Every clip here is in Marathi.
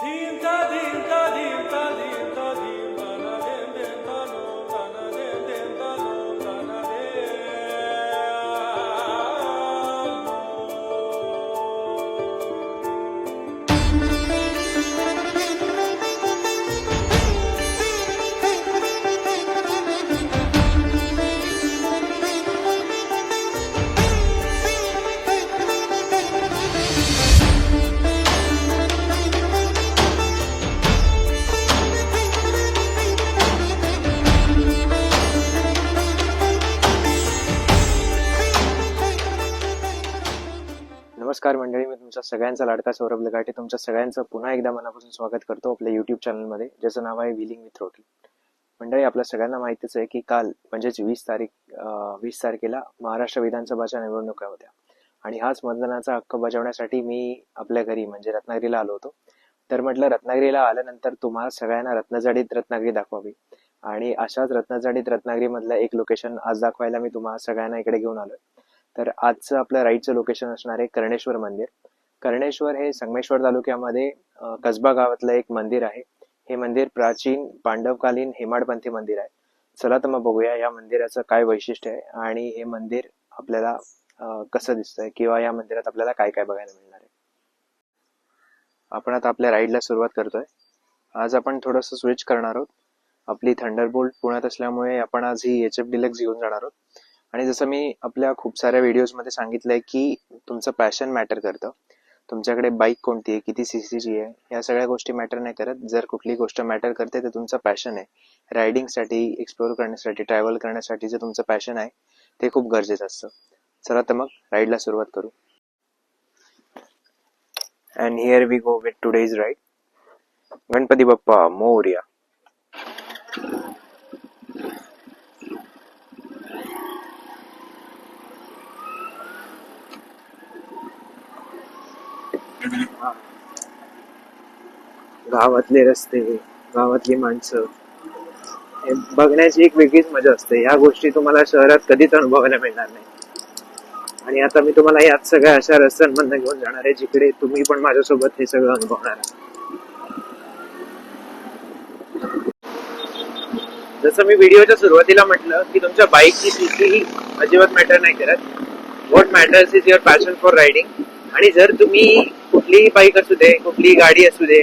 धीम ता सगळ्यांचा लाडका सौरभ लगाटे तुमच्या सगळ्यांचं पुन्हा एकदा मनापासून स्वागत करतो आपल्या युट्यूब चॅनलमध्ये ज्याचं नाव आहे व्हिलिंग विथ रोटी मंडळी आपल्या सगळ्यांना माहितीच आहे की काल म्हणजेच वीस तारीख वीस तारखेला महाराष्ट्र विधानसभाच्या निवडणुका होत्या. आणि हाच मतदानाचा हक्क बजावण्यासाठी मी आपल्या घरी म्हणजे रत्नागिरीला आलो होतो. तर म्हटलं रत्नागिरीला आल्यानंतर तुम्हाला सगळ्यांना रत्नजडीत रत्नागिरी दाखवावी. आणि अशाच रत्नजडीत रत्नागिरीमधलं एक लोकेशन आज दाखवायला मी तुम्हाला सगळ्यांना इकडे घेऊन आलोय. तर आजचं आपलं राईटचं लोकेशन असणार आहे कर्णेश्वर मंदिर. कर्णेश्वर हे संगमेश्वर तालुक्यामध्ये कसबा गावातलं एक मंदिर आहे. हे मंदिर प्राचीन पांडवकालीन हेमाडपंथी मंदिर आहे. चला तर मग बघूया या मंदिराचं काय वैशिष्ट्य आहे आणि हे मंदिर आपल्याला कसं दिसतंय किंवा या मंदिरात आपल्याला काय काय बघायला मिळणार आहे. आपण आता आपल्या राईडला सुरुवात करतोय. आज आपण थोडस स्विच करणार आहोत. आपली थंडरबोल्ट पुण्यात असल्यामुळे आपण आज ही एच एफ डिलक्स घेऊन जाणार आहोत. आणि जसं मी आपल्या खूप साऱ्या व्हिडिओजमध्ये सांगितलंय की तुमचं पॅशन मॅटर करतं. तुमच्याकडे बाईक कोणती आहे? किती सीसीची आहे? या सगळ्या गोष्टी मॅटर नाही करत. जर कुठली गोष्ट मॅटर करते तर तुमचं पॅशन आहे. रायडिंगसाठी एक्सप्लोर करण्यासाठी ट्रॅव्हल करण्यासाठी जे तुमचं पॅशन आहे ते खूप गरजेचं असतं. चला तर मग राईडला सुरुवात करू. And here we go with today's ride Ganpati Bappa Morya. गावातले रस्ते गावातली माणसं हे बघण्याची एक वेगळीच मजा असते. ह्या गोष्टी तुम्हाला शहरात कधीच अनुभवायला मिळणार नाही. आणि आता मी तुम्हाला याच सगळ्या अशा रस्त्यांमधनं घेऊन जाणार आहे जिकडे तुम्ही पण माझ्यासोबत हे सगळं अनुभवणार जसं मी व्हिडिओच्या सुरुवातीला म्हटलं की तुमच्या बाईकची स्थिती ही अजिबात मॅटर नाही करत. What matters is your passion for riding आणि जर तुम्ही कुठलीही बाईक असू दे कुठलीही गाडी असू दे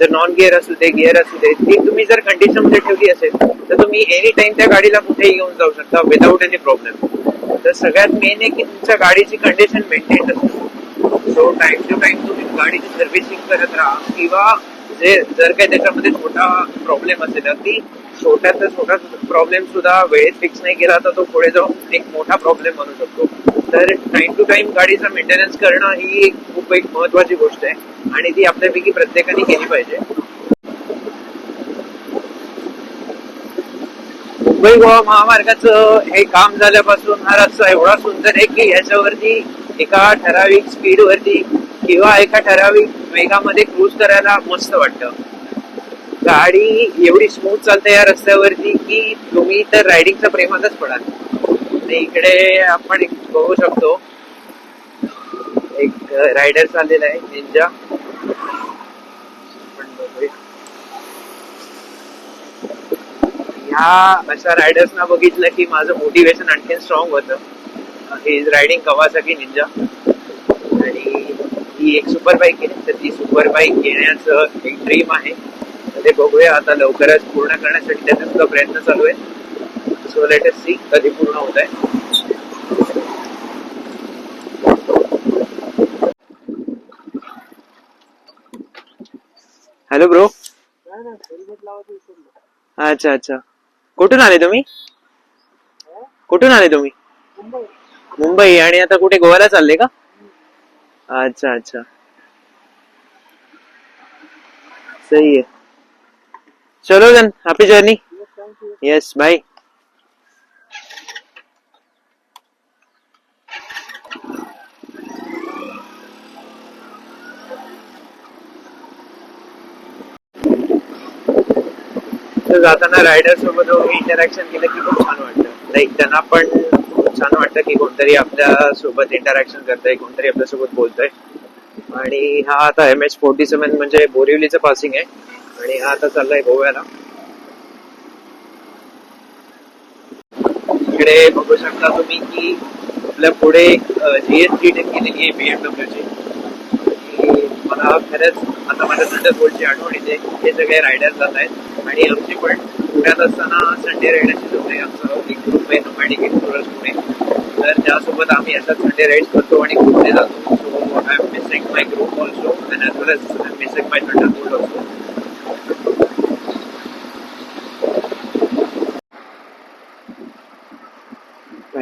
जर नॉन गिअर असू दे गिअर असू दे ती तुम्ही जर कंडिशनमध्ये ठेवली असेल तर तुम्ही एनी टाइम त्या गाडीला कुठेही घेऊन जाऊ शकता विदाऊट एनी प्रॉब्लेम तर सगळ्यात मेन आहे की तुमच्या गाडीची कंडिशन मेंटेन असते सो टाइम टू टाइम तुम्ही गाडीची सर्व्हिसिंग करत राहा किंवा जे जर काही त्याच्यामध्ये छोटा प्रॉब्लेम असेल ती छोट्यात छोटा प्रॉब्लेम सुद्धा वेळेत फिक्स नाही केला तर तो पुढे जाऊन एक मोठा प्रॉब्लेम बनू शकतो. तर टाइम टू टाइम गाडीचा मेंटेनन्स करणं ही एक खूप एक महत्वाची गोष्ट आहे आणि ती आपल्यापैकी प्रत्येकाने केली पाहिजे. मुंबई गोवा महामार्गाचं हे काम झाल्यापासून हा रस्ता एवढा सुंदर आहे की ह्याच्यावरती एका ठराविक स्पीड वरती किंवा एका ठराविक वेगामध्ये क्रूज करायला मस्त वाटतं. गाडी एवढी स्मूथ चालते या रस्त्यावरती की तुम्ही तर रायडिंगच्या प्रेमातच पडाल. आणि इकडे आपण बघू शकतो. एक रायडर चाललेला आहे निंजा ह्या अशा रायडर्सना बघितलं की माझं मोटिवेशन आणखीन स्ट्रॉंग होतं. He is riding Kawasaki Ninja आणि ही एक सुपर बाईक आहे तर ती सुपर बाईक घेण्याचं एक ड्रीम आहे. ते बघूया. आता लवकरच पूर्ण करण्यासाठी त्याचा सुद्धा प्रयत्न चालू आहे. सो लेटेस्ट सी कधी पूर्ण होत आहे. हॅलो ब्रो अच्छा अच्छा. कुठून आले तुम्ही? कुठून आले तुम्ही? मुंबई. आणि आता कुठे गोव्याला चालले का? अच्छा अच्छा. सही आहे. चलो then happy journey yes bye तर जाताना रायडर सोबत इंटरॅक्शन केलं की खूप छान वाटतं लाईक त्यांना पण खूप छान वाटतं की कोणतरी आपल्यासोबत इंटरॅक्शन करतंय कोणतरी आपल्यासोबत बोलतोय. आणि हा आता एम एच फोर्टी सेवन म्हणजे बोरिवलीचं पासिंग आहे. आणि हा आता चाललाय गोव्याला. इकडे बघू शकता तुम्ही की आपल्या पुढे जीएसटी टेक केलेली आहे बीएमडब्ल्यू ची. मला खरंच आता माझ्या संडे बोर्डची आठवण येते. हे सगळे रायडर जात आहेत. आणि आमची पण पुण्यात असताना संडे रायडरची आहे आमचं एक ग्रुप आहे नोमॅडिक एक्सप्लोरर्स पुणे तर त्यासोबत आम्ही आता संडे राईड्स करतो आणि कुठे जातो. So I am missing my group also and as well as I am missing my thunder board also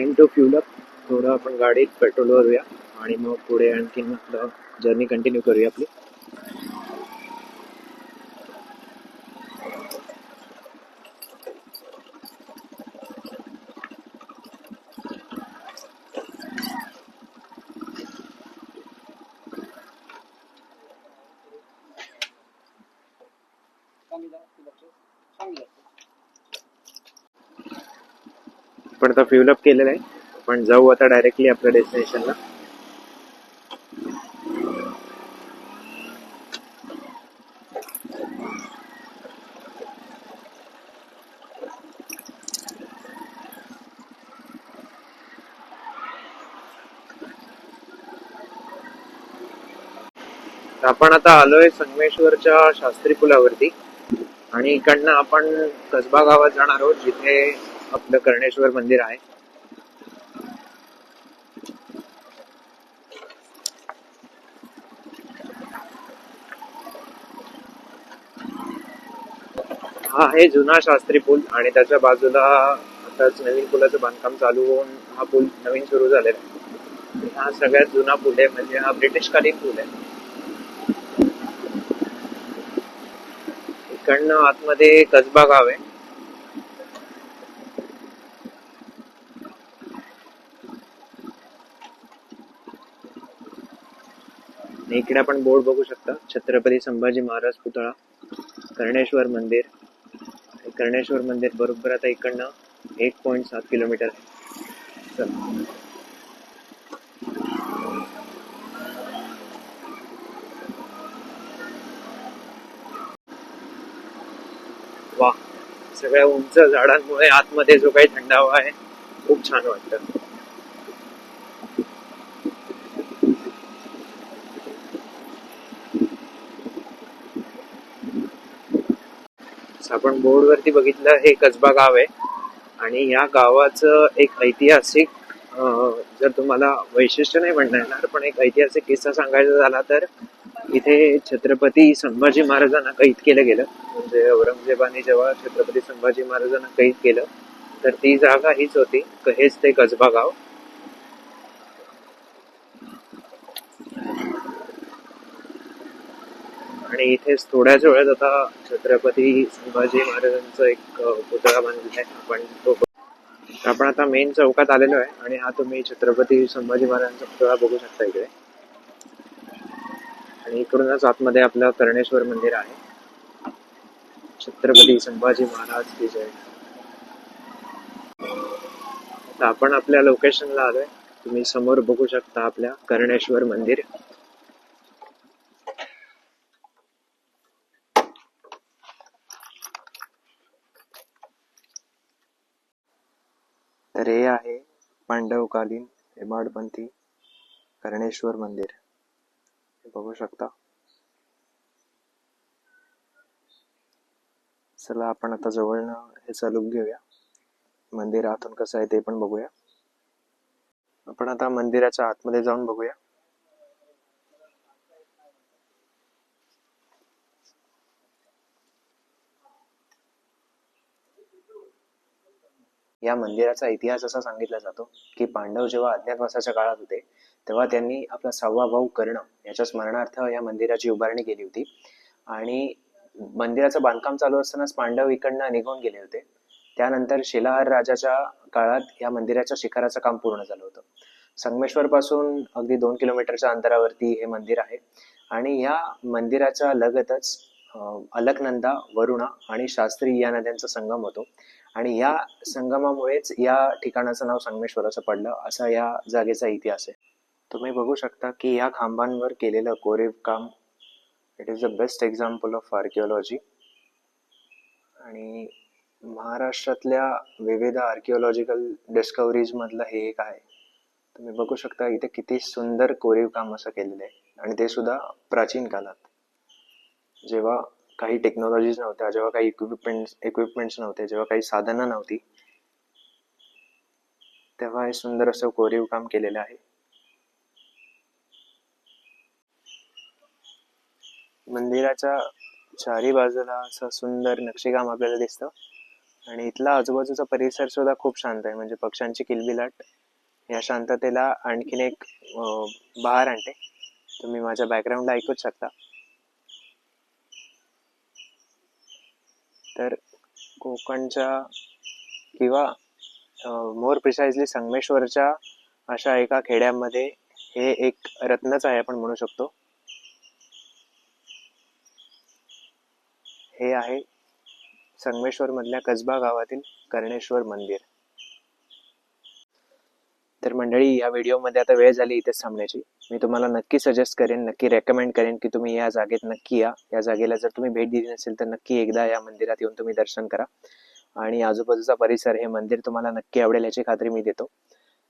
time to fuel up थोडं आपण गाडीत पेट्रोल भरूया आणि मग पुढे आणखीन आपलं जर्नी कंटिन्यू करूया आपली Thank you. पण आता फ्यूल अप केलेलं आहे. पण जाऊ आता डायरेक्टली आपल्या डेस्टिनेशनला आपण आता आलोय संगमेश्वरच्या शास्त्री पुलावरती. आणि इकडनं आपण कसबा गावात जाणार आहोत जिथे आपलं कर्णेश्वर मंदिर आहे. हा आहे जुना शास्त्री पूल आणि त्याच्या बाजूला आताच नवीन पुलाचं बांधकाम चालू होऊन हा पूल नवीन सुरू झालेला आहे. हा सगळ्यात जुना पूल आहे म्हणजे हा ब्रिटिशकालीन पूल आहे. इकडनं आतमध्ये कसबा गाव आहे. आणि इकडे आपण बोर्ड बघू शकता. छत्रपती संभाजी महाराज पुतळा कर्णेश्वर मंदिर. कर्णेश्वर मंदिर बरोबर आता इकडनं एक पॉईंट सात किलोमीटर आहे. वा सगळ्या उंच झाडांमुळे आतमध्ये जो काही थंडावा आहे खूप छान वाटतं. आपण बोर्डवरती बघितलं हे कसबा गाव आहे. आणि या गावाचं एक ऐतिहासिक जर तुम्हाला वैशिष्ट्य नाही म्हणता येणार पण एक ऐतिहासिक किस्सा सांगायचा झाला तर इथे छत्रपती संभाजी महाराजांना कैद केलं गेलं. म्हणजे औरंगजेबाने जेव्हा छत्रपती संभाजी महाराजांना कैद केलं तर ती जागा हीच होती क- हेच ते कसबा गाव. आणि इथेच थोड्याच वेळात आता छत्रपती संभाजी महाराजांचं एक पुतळा बांधलेला आहे. आपण तो आपण आता मेन चौकात आलेलो आहे आणि हा तुम्ही छत्रपती संभाजी महाराजांचा पुतळा बघू शकता इकडे. आणि इकडूनच आतमध्ये आपलं कर्णेश्वर मंदिर आहे. छत्रपती संभाजी महाराज की जय. आपण आपल्या लोकेशनला आलोय. तुम्ही समोर बघू शकता आपल्या कर्णेश्वर मंदिर. तर हे आहे पांडवकालीन हेमाडपंथी कर्णेश्वर मंदिर. हे बघू शकता. चला आपण आता जवळनं हे चालूक घेऊया. मंदिर आतून कसं आहे ते पण बघूया. आपण आता मंदिराच्या आतमध्ये जाऊन बघूया. या मंदिराचा इतिहास असा सांगितला जातो की पांडव जेव्हा अज्ञातवासाच्या काळात होते तेव्हा त्यांनी आपला सहावा भाऊ कर्ण याच्या स्मरणार्थ या मंदिराची उभारणी केली होती. आणि मंदिराचं बांधकाम चालू असतानाच पांडव इकडनं निघून गेले होते. त्यानंतर शिलाहार राजाच्या काळात या मंदिराच्या शिखराचं काम पूर्ण झालं होतं. संगमेश्वर पासून अगदी दोन किलोमीटरच्या अंतरावरती हे मंदिर आहे. आणि या मंदिराच्या लगतच अलकनंदा वरुणा आणि शास्त्री या नद्यांचा संगम होतो. आणि या संगमामुळेच या ठिकाणाचं नाव संगमेश्वर असं पडलं असा या जागेचा इतिहास आहे. तुम्ही बघू शकता की या खांबांवर केलेलं कोरीव काम it is the best example of archaeology आणि महाराष्ट्रातल्या विविध आर्किओलॉजिकल डिस्कवरीजमधलं हे एक आहे. तुम्ही बघू शकता इथे किती सुंदर कोरीव काम असं केलेलं आहे. आणि ते सुद्धा प्राचीन काळात. जेव्हा काही टेक्नॉलॉजीज नव्हत्या जेव्हा काही इक्विपमेंट्स इक्विपमेंट्स नव्हते जेव्हा काही साधनं नव्हती तेव्हा हे सुंदर असं कोरीव काम केलेलं आहे. मंदिराच्या चारी बाजूला असं सुंदर नक्षीकाम आपल्याला दिसतं. आणि इथला आजूबाजूचा परिसर सुद्धा खूप शांत आहे. म्हणजे पक्ष्यांची किलबिलाट या शांततेला आणखीन एक बहार आणते. तुम्ही माझ्या बॅकग्राऊंडला ऐकूच शकता. तर कोकणच्या किंवा मोर प्रिसाइजली संगमेश्वरच्या अशा एका खेड्यामध्ये हे एक रत्नच आहे आपण म्हणू शकतो. हे आहे संगमेश्वर मधल्या कसबा गावातील कर्णेश्वर मंदिर. तर मंडळी या व्हिडिओमध्ये आता वेळ झाली इथेच थांबण्याची. मी तुम्हाला नक्की सजेस्ट करेन नक्की रेकमेंड करेन की तुम्ही या जागेत नक्की या. या जागेला जर तुम्ही भेट दिली नसेल तर नक्की एकदा या मंदिरात येऊन तुम्ही दर्शन करा. आणि आजूबाजूचा परिसर हे मंदिर तुम्हाला नक्की आवडेल याची खात्री मी देतो.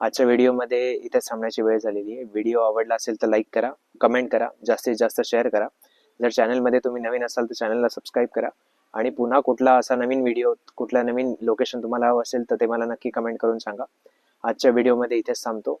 आजच्या व्हिडिओमध्ये इथे थांबण्याची वेळ झालेली आहे. व्हिडिओ आवडला असेल तर लाईक करा कमेंट करा जास्तीत जास्त शेअर करा. जर चॅनलमध्ये तुम्ही नवीन असाल तर चॅनलला सबस्क्राईब करा. आणि पुन्हा कुठला असा नवीन व्हिडिओ कुठला नवीन लोकेशन तुम्हाला हवं असेल तर ते मला नक्की कमेंट करून सांगा. आजच्या व्हिडिओमध्ये इथेच थांबतो.